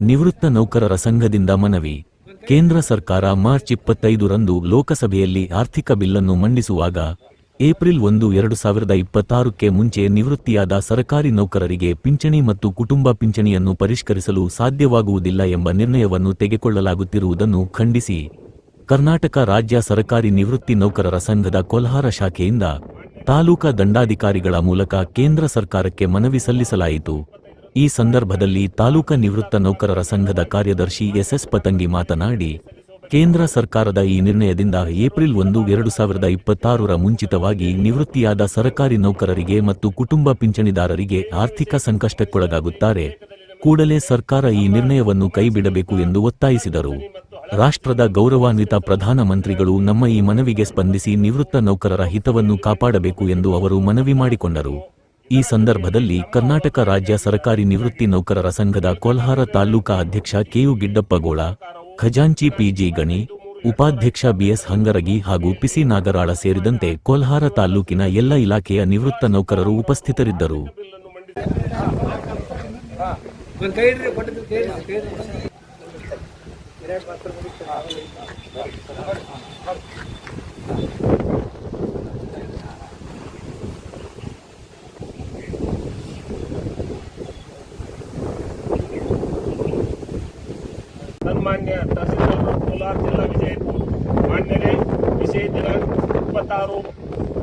ನಿವೃತ್ತ ನೌಕರರ ಸಂಘದಿಂದ ಮನವಿ. ಕೇಂದ್ರ ಸರ್ಕಾರ ಮಾರ್ಚ್ ಇಪ್ಪತ್ತೈದರಂದು ಲೋಕಸಭೆಯಲ್ಲಿ ಆರ್ಥಿಕ ಬಿಲ್ಲನ್ನು ಮಂಡಿಸುವಾಗ, ಏಪ್ರಿಲ್ ಒಂದು, ಎರಡು ಸಾವಿರದ ಇಪ್ಪತ್ತಾರಕ್ಕೆ ಮುಂಚೆ ನಿವೃತ್ತಿಯಾದ ಸರಕಾರಿ ನೌಕರರಿಗೆ ಪಿಂಚಣಿ ಮತ್ತು ಕುಟುಂಬ ಪಿಂಚಣಿಯನ್ನು ಪರಿಷ್ಕರಿಸಲು ಸಾಧ್ಯವಾಗುವುದಿಲ್ಲ ಎಂಬ ನಿರ್ಣಯವನ್ನು ತೆಗೆದುಕೊಳ್ಳಲಾಗುತ್ತಿರುವುದನ್ನು ಖಂಡಿಸಿ. ಕರ್ನಾಟಕ ರಾಜ್ಯ ಸರಕಾರಿ ನಿವೃತ್ತಿ ನೌಕರರ ಸಂಘದ ಕೊಲ್ಹಾರ ಶಾಖೆಯಿಂದ ತಾಲೂಕಾ ದಂಡಾಧಿಕಾರಿಗಳ ಮೂಲಕ ಕೇಂದ್ರ ಸರ್ಕಾರಕ್ಕೆ ಮನವಿ ಸಲ್ಲಿಸಲಾಯಿತು. ಈ ಸಂದರ್ಭದಲ್ಲಿ ತಾಲೂಕಾ ನಿವೃತ್ತ ನೌಕರರ ಸಂಘದ ಕಾರ್ಯದರ್ಶಿ ಎಸ್ಎಸ್ ಪತಂಗಿ ಮಾತನಾಡಿ, ಕೇಂದ್ರ ಸರ್ಕಾರದ ಈ ನಿರ್ಣಯದಿಂದ ಏಪ್ರಿಲ್ ಒಂದು, ಎರಡು ಸಾವಿರದ ಇಪ್ಪತ್ತಾರರ ಮುಂಚಿತವಾಗಿ ನಿವೃತ್ತಿಯಾದ ಸರ್ಕಾರಿ ನೌಕರರಿಗೆ ಮತ್ತು ಕುಟುಂಬ ಪಿಂಚಣಿದಾರರಿಗೆ ಆರ್ಥಿಕ ಸಂಕಷ್ಟಕ್ಕೊಳಗಾಗುತ್ತಾರೆ. ಕೂಡಲೇ ಸರ್ಕಾರ ಈ ನಿರ್ಣಯವನ್ನು ಕೈಬಿಡಬೇಕು ಎಂದು ಒತ್ತಾಯಿಸಿದರು. ರಾಷ್ಟ್ರದ ಗೌರವಾನ್ವಿತ ಪ್ರಧಾನಮಂತ್ರಿಗಳು ನಮ್ಮ ಈ ಮನವಿಗೆ ಸ್ಪಂದಿಸಿ ನಿವೃತ್ತ ನೌಕರರ ಹಿತವನ್ನು ಕಾಪಾಡಬೇಕು ಎಂದು ಅವರು ಮನವಿ ಮಾಡಿಕೊಂಡರು. ಈ ಸಂದರ್ಭದಲ್ಲಿ ಕರ್ನಾಟಕ ರಾಜ್ಯ ಸರ್ಕಾರಿ ನಿವೃತ್ತಿ ನೌಕರರ ಸಂಘದ ಕೋಲ್ಹಾರ ತಾಲೂಕಾ ಅಧ್ಯಕ್ಷ ಕೆಯು ಗಿಡ್ಡಪ್ಪಗೋಳ ಖಜಾಂಚಿ ಪಿಜಿ ಗಣಿ, ಉಪಾಧ್ಯಕ್ಷ ಬಿಎಸ್ ಹಂಗರಗಿ ಹಾಗೂ ಪಿಸಿ ನಾಗರಾಳ ಸೇರಿದಂತೆ ಕೋಲ್ಹಾರ ತಾಲೂಕಿನ ಎಲ್ಲ ಇಲಾಖೆಯ ನಿವೃತ್ತ ನೌಕರರು ಉಪಸ್ಥಿತರಿದ್ದರು. ಸನ್ಮಾನ್ಯ ತಹಸೀಲ್ದಾರ್ ಕೋಲಾರ ಜಿಲ್ಲಾ ವಿಜಯಪುರ ಮಾನ್ಯರೇ, ವಿಜಯ ದಿನಾಂಕ ಇಪ್ಪತ್ತಾರು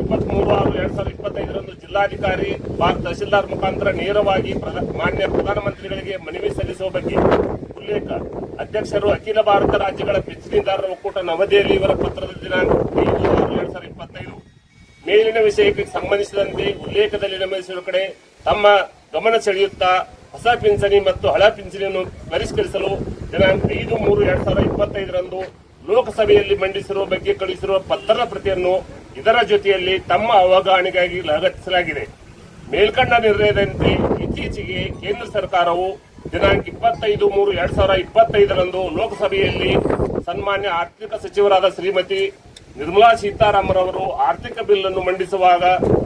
ಇಪ್ಪತ್ತ್ಮೂರು ಆರು ಎರಡ್ ಸಾವಿರದ ಇಪ್ಪತ್ತೈದರಂದು ಜಿಲ್ಲಾಧಿಕಾರಿ ಭಾರತ ತಹಸೀಲ್ದಾರ್ ಮುಖಾಂತರ ನೇರವಾಗಿ ಮಾನ್ಯ ಪ್ರಧಾನಮಂತ್ರಿಗಳಿಗೆ ಮನವಿ ಸಲ್ಲಿಸುವ ಬಗ್ಗೆ ಉಲ್ಲೇಖ. ಅಧ್ಯಕ್ಷರು ಅಖಿಲ ಭಾರತ ರಾಜ್ಯಗಳ ಪಿಂಚಣಿದಾರರ ಒಕ್ಕೂಟ ನವದೆಹಲಿ ಇವರ ಪತ್ರದ ದಿನಾಂಕ ಐದು ಆರು ಎರಡ್ ಸಾವಿರದ ಇಪ್ಪತ್ತೈದು. ಮೇಲಿನ ವಿಷಯಕ್ಕೆ ಸಂಬಂಧಿಸಿದಂತೆ ಉಲ್ಲೇಖದಲ್ಲಿ ನಮಗೆ ಕಡೆ ತಮ್ಮ ಗಮನ ಸೆಳೆಯುತ್ತಾ ಹೊಸ ಪಿಂಚಣಿ ಮತ್ತು ಹಳ ಪಿಂಚಣಿಯನ್ನು ಪರಿಷ್ಕರಿಸಲು ದಿನಾಂಕ ಐದು ಮೂರು ಎರಡ್ ಸಾವಿರದ ಇಪ್ಪತ್ತೈದರಂದು ಲೋಕಸಭೆಯಲ್ಲಿ ಮಂಡಿಸಿರುವ ಬಗ್ಗೆ ಕಳುಹಿಸಿರುವ ಪತ್ರದ ಪ್ರತಿಯನ್ನು ಇದರ ಜೊತೆಯಲ್ಲಿ ತಮ್ಮ ಅವಗಾಹಣೆಗಾಗಿ ಲಗತ್ತಿಸಲಾಗಿದೆ. ಮೇಲ್ಕಂಡ ನಿರ್ಣಯದಂತೆ ಇತ್ತೀಚೆಗೆ ಕೇಂದ್ರ ಸರ್ಕಾರವು ದಿನಾಂಕ ಇಪ್ಪತ್ತೈದು ಮೂರು ಎರಡ್ ಸಾವಿರದ ಇಪ್ಪತ್ತೈದರಂದು ಲೋಕಸಭೆಯಲ್ಲಿ ಸನ್ಮಾನ್ಯ ಆರ್ಥಿಕ ಸಚಿವರಾದ ಶ್ರೀಮತಿ ನಿರ್ಮಲಾ ಸೀತಾರಾಮನ್ ಆರ್ಥಿಕ ಬಿಲ್ ಅನ್ನು ಮಂಡಿಸುವಾಗ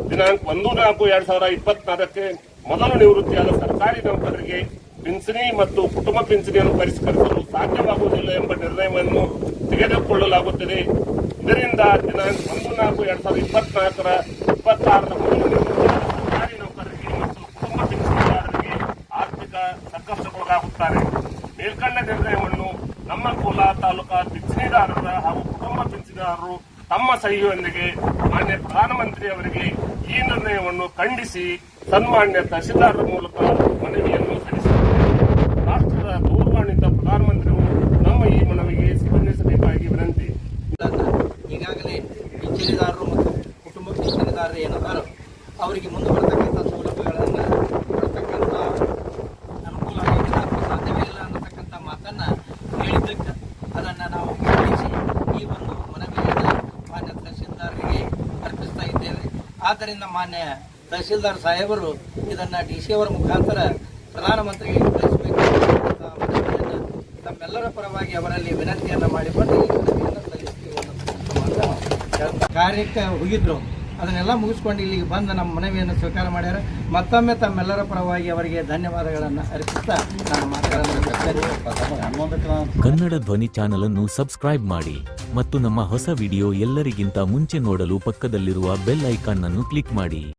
ದಿನಾಂಕ ಒಂದು ನಾಲ್ಕು ಎರಡ್ ಸಾವಿರದ ಇಪ್ಪತ್ನಾಲ್ಕಕ್ಕೆ ಮೊದಲು ನಿವೃತ್ತಿಯಾದ ಸರ್ಕಾರಿ ನೌಕರರಿಗೆ ಪಿಂಚಣಿ ಮತ್ತು ಕುಟುಂಬ ಪಿಂಚಣಿಯನ್ನು ಪರಿಷ್ಕರಿಸಲು ಸಾಧ್ಯವಾಗುವುದಿಲ್ಲ ಎಂಬ ನಿರ್ಣಯವನ್ನು ತೆಗೆದುಕೊಳ್ಳಲಾಗುತ್ತದೆ. ಇದರಿಂದ ದಿನಾಂಕ ಒಂದು ನಾಲ್ಕು ಎರಡ್ ಸಾವಿರದ ಇಪ್ಪತ್ನಾಲ್ಕರ ಇಪ್ಪತ್ತಾರರ ಮೊದಲು ಸರ್ಕಾರಿ ನೌಕರರಿಗೆ ಮತ್ತು ಕುಟುಂಬ ಪಿಂಚಣಿದಾರರಿಗೆ ಆರ್ಥಿಕ ಸಂಕಷ್ಟಕ್ಕೊಳಗಾಗುತ್ತಾರೆ. ಮೇಲ್ಕಂಡ ನಿರ್ಣಯವನ್ನು ನಮ್ಮ ಕೋಲಾರ ತಾಲೂಕಾ ಪಿಂಚಣಿದಾರರ ಹಾಗೂ ಕುಟುಂಬ ಪಿಂಚಣಿದಾರರು ತಮ್ಮ ಸಹಿಯೊಂದಿಗೆ ಮಾನ್ಯ ಪ್ರಧಾನಮಂತ್ರಿ ಅವರಿಗೆ ಈ ನಿರ್ಣಯವನ್ನು ಖಂಡಿಸಿ ಸನ್ಮಾನ್ಯ ತಹಶೀಲ್ದಾರರ ಮೂಲಕ ಮನವಿಯನ್ನು ಸಲ್ಲಿಸಿದ್ದಾರೆ ರಾಷ್ಟ್ರದ ಗೌರವಾನ್ವಿತ ಪ್ರಧಾನಮಂತ್ರಿಗಳು ನಮ್ಮ ಈ ಮನವಿಗೆ ಸ್ಪಂದಿಸಬೇಕಾಗಿ ವಿನಂತಿ. ಈಗಾಗಲೇ ಪಿಂಚಣಿದಾರರು ಮತ್ತು ಕುಟುಂಬ ಪಿಂಚಣಿದಾರರು ಏನಾದರೂ ಅವರಿಗೆ ಮುಂದೆ ಬರ್ತಕ್ಕಂಥ ಆದ್ದರಿಂದ ಮಾನ್ಯ ತಹಸೀಲ್ದಾರ್ ಸಾಹೇಬರು ಇದನ್ನು ಡಿ ಸಿ ಅವರ ಮುಖಾಂತರ ಪ್ರಧಾನಮಂತ್ರಿಗೆ ಕಳಿಸಬೇಕು ತಮ್ಮೆಲ್ಲರ ಪರವಾಗಿ ಅವರಲ್ಲಿ ವಿನಂತಿಯನ್ನು ಮಾಡಿಕೊಂಡು ಈ ಕಾರ್ಯಕ್ಕೆ ಹೋಗಿದ್ರು. ಅದನ್ನೆಲ್ಲ ಮುಗಿಸ್ಕೊಂಡು ಇಲ್ಲಿಗೆ ಬಂದು ನಮ್ಮ ಮನವಿಯನ್ನು ಸ್ವೀಕಾರ ಮಾಡ್ಯಾರ. ಮತ್ತೊಮ್ಮೆ ತಮ್ಮೆಲ್ಲರ ಪರವಾಗಿ ಅವರಿಗೆ ಧನ್ಯವಾದಗಳನ್ನು ಅರ್ಪಿಸ್ತಾ ನಾನು ಮಾತುಗಳನ್ನು ಕನ್ನಡ ಧ್ವನಿ ಚಾನಲ್ ಅನ್ನು ಸಬ್ಸ್ಕ್ರೈಬ್ ಮಾಡಿ ಮತ್ತು ನಮ್ಮ ಹೊಸ ವಿಡಿಯೋ ಎಲ್ಲರಿಗಿಂತ ಮುಂಚೆ ನೋಡಲು ಪಕ್ಕದಲ್ಲಿರುವ ಬೆಲ್ ಐಕಾನ್ ಅನ್ನು ಕ್ಲಿಕ್ ಮಾಡಿ.